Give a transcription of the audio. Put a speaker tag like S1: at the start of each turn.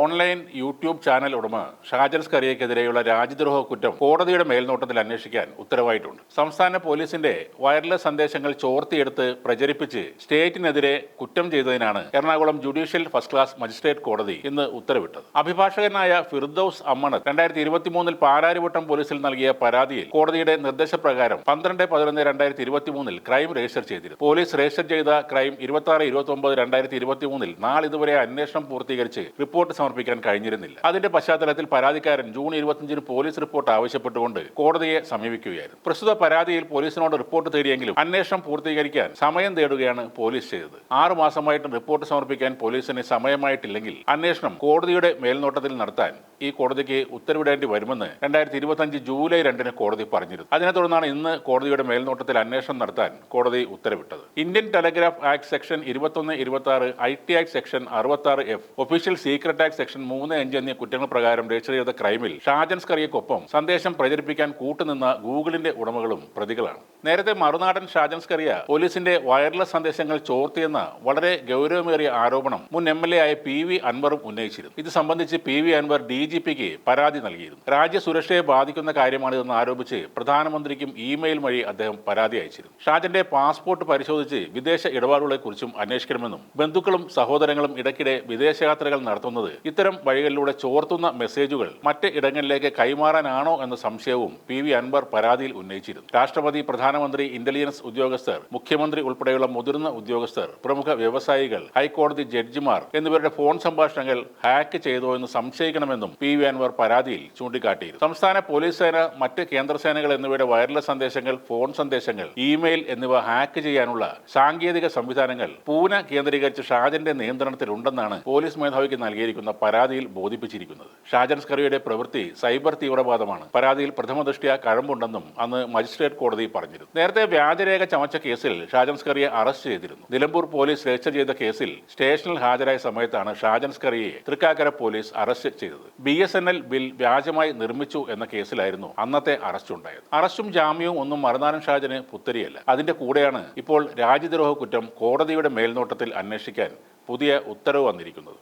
S1: Online YouTube channel ഉടമ ഷാജൽ സ്കറിയക്കെതിരെയുള്ള രാജ്യദ്രോഹ കുറ്റം കോടതിയുടെ മേൽനോട്ടത്തിൽ അന്വേഷിക്കാൻ ഉത്തരവായിട്ടുണ്ട്. സംസ്ഥാന പോലീസിന്റെ വയർലെസ് സന്ദേശങ്ങൾ ചോർത്തിയെടുത്ത് പ്രചരിപ്പിച്ച് സ്റ്റേറ്റിനെതിരെ കുറ്റം ചെയ്തതിനാണ് Ernakulam judicial first class magistrate കോടതി ഇന്ന് ഉത്തരവിട്ടത്. അഭിഭാഷകനായ ഫിർദൌസ് അമ്മണ് രണ്ടായിരത്തി ഇരുപത്തിമൂന്നിൽ പാലാരിവട്ടം പോലീസിൽ നൽകിയ പരാതിയിൽ കോടതിയുടെ നിർദ്ദേശപ്രകാരം പന്ത്രണ്ട് പതിനൊന്ന് രണ്ടായിരത്തി ഇരുപത്തിമൂന്നിൽ ക്രൈം രജിസ്റ്റർ ചെയ്തിരുന്നു. പോലീസ് രജിസ്റ്റർ ചെയ്ത ക്രൈം ഇരുപത്തി ആറ് ഇരുപത്തി ഒമ്പത് രണ്ടായിരത്തി ഇരുപത്തിമൂന്നിൽ നാളിതുവരെ അന്വേഷണം പൂർത്തീകരിച്ച് റിപ്പോർട്ട് സമർപ്പിക്കാൻ കഴിഞ്ഞിരുന്നില്ല. അതിന്റെ പശ്ചാത്തലത്തിൽ പരാതിക്കാരൻ ജൂൺ ഇരുപത്തിയഞ്ചിന് പോലീസ് റിപ്പോർട്ട് ആവശ്യപ്പെട്ടുകൊണ്ട് കോടതിയെ സമീപിക്കുകയായിരുന്നു. പ്രസ്തുത പരാതിയിൽ പോലീസിനോട് റിപ്പോർട്ട് തേടിയെങ്കിലും അന്വേഷണം പൂർത്തീകരിക്കാൻ സമയം തേടുകയാണ് പോലീസ് ചെയ്തത്. ആറു മാസമായിട്ടും റിപ്പോർട്ട് സമർപ്പിക്കാൻ പോലീസിന് സമയമായിട്ടില്ലെങ്കിൽ അന്വേഷണം കോടതിയുടെ മേൽനോട്ടത്തിൽ നടത്താൻ ഈ കോടതിക്ക് ഉത്തരവിടേണ്ടി വരുമെന്ന് രണ്ടായിരത്തി ഇരുപത്തഞ്ച് ജൂലൈ രണ്ടിന് കോടതി പറഞ്ഞിരുന്നു. അതിനെ തുടർന്നാണ് ഇന്ന് കോടതിയുടെ മേൽനോട്ടത്തിൽ അന്വേഷണം നടത്താൻ കോടതി ഉത്തരവിട്ടത്. ഇന്ത്യൻ ടെലഗ്രാഫ് ആക്ട് സെക്ഷൻ ഇരുപത്തൊന്ന് ഇരുപത്തി ആറ് ഐ ടി ആക്ട് സെക്ഷൻ അറുപത്തി ആറ് F official secret act section മൂന്ന് അഞ്ച് എന്നീ കുറ്റങ്ങൾ പ്രകാരം രജിസ്റ്റർ ചെയ്ത ക്രൈമിൽ ഷാജൻസ് കറിയക്കൊപ്പം സന്ദേശം പ്രചരിപ്പിക്കാൻ കൂട്ടുനിന്ന ഗൂഗിളിന്റെ ഉടമകളും പ്രതികളാണ്. നേരത്തെ മറുനാടൻ ഷാജൻ സ്കറിയ പോലീസിന്റെ വയർലെസ് സന്ദേശങ്ങൾ ചോർത്തിയെന്ന വളരെ ഗൗരവമേറിയ ആരോപണം മുൻ എം എൽ എ ആയ പി വി അൻവറും ഉന്നയിച്ചിരുന്നു. ഇത് സംബന്ധിച്ച് P V Anvar D G പിക്ക് പരാതി നൽകിയിരുന്നു. രാജ്യസുരക്ഷയെ ബാധിക്കുന്ന കാര്യമാണിതെന്ന് ആരോപിച്ച് പ്രധാനമന്ത്രിക്കും ഇമെയിൽ വഴി അദ്ദേഹം പരാതി അയച്ചിരുന്നു. ഷാജന്റെ പാസ്പോർട്ട് പരിശോധിച്ച് വിദേശ ഇടപാടുകളെക്കുറിച്ചും അന്വേഷിക്കണമെന്നും ബന്ധുക്കളും സഹോദരങ്ങളും ഇടയ്ക്കിടെ വിദേശയാത്രകൾ നടത്തുന്നത് ഇത്തരം വഴികളിലൂടെ ചോർത്തുന്ന മെസ്സേജുകൾ മറ്റ് ഇടങ്ങളിലേക്ക് കൈമാറാനാണോ എന്ന സംശയവും പി വി അൻവർ പരാതിയിൽ ഉന്നയിച്ചിരുന്നു. രാഷ്ട്രപതി പ്രധാനമന്ത്രി ഇന്റലിജൻസ് ഉദ്യോഗസ്ഥർ മുഖ്യമന്ത്രി ഉൾപ്പെടെയുള്ള മുതിർന്ന ഉദ്യോഗസ്ഥർ പ്രമുഖ വ്യവസായികൾ ഹൈക്കോടതി ജഡ്ജിമാർ എന്നിവരുടെ ഫോൺ സംഭാഷണങ്ങൾ ഹാക്ക് ചെയ്തോ എന്ന് സംശയിക്കണമെന്നും പി വി അൻവർ പരാതിയിൽ ചൂണ്ടിക്കാട്ടിയിരുന്നു. സംസ്ഥാന പോലീസ് സേന മറ്റ് കേന്ദ്ര സേനകൾ എന്നിവയുടെ വയർലെസ് സന്ദേശങ്ങൾ ഫോൺ സന്ദേശങ്ങൾ ഇമെയിൽ എന്നിവ ഹാക്ക് ചെയ്യാനുള്ള സാങ്കേതിക സംവിധാനങ്ങൾ പൂന കേന്ദ്രീകരിച്ച് ഷാജന്റെ നിയന്ത്രണത്തിലുണ്ടെന്നാണ് പോലീസ് മേധാവിക്ക് നൽകിയിരിക്കുന്ന പരാതിയിൽ ബോധിപ്പിച്ചിരിക്കുന്നത്. ഷാജൻ സ്കറിയുടെ പ്രവൃത്തി സൈബർ തീവ്രവാദമാണ്. പരാതിയിൽ പ്രഥമ ദൃഷ്ടിയ കഴമ്പുണ്ടെന്നും അന്ന് മജിസ്ട്രേറ്റ് കോടതി പറഞ്ഞിരുന്നു നേരത്തെ വ്യാജരേഖ ചമച്ച കേസിൽ ഷാജൻസ്കറിയെ അറസ്റ്റ് ചെയ്തിരുന്നു. നിലമ്പൂർ പോലീസ് രജിസ്റ്റർ ചെയ്ത കേസിൽ സ്റ്റേഷനിൽ ഹാജരായ സമയത്താണ് ഷാജൻസ്കറിയെ തൃക്കാക്കര പോലീസ് അറസ്റ്റ് ചെയ്തത്. B S N L bill വ്യാജമായി നിർമ്മിച്ചു എന്ന കേസിലായിരുന്നു അന്നത്തെ അറസ്റ്റ് ഉണ്ടായത് അറസ്റ്റും ജാമ്യവും ഒന്നും മറുനാടൻ ഷാജന് പുത്തരിയല്ല. അതിന്റെ കൂടെയാണ് ഇപ്പോൾ രാജ്യദ്രോഹ കുറ്റം കോടതിയുടെ മേൽനോട്ടത്തിൽ അന്വേഷിക്കാൻ പുതിയ ഉത്തരവ് വന്നിരിക്കുന്നത്.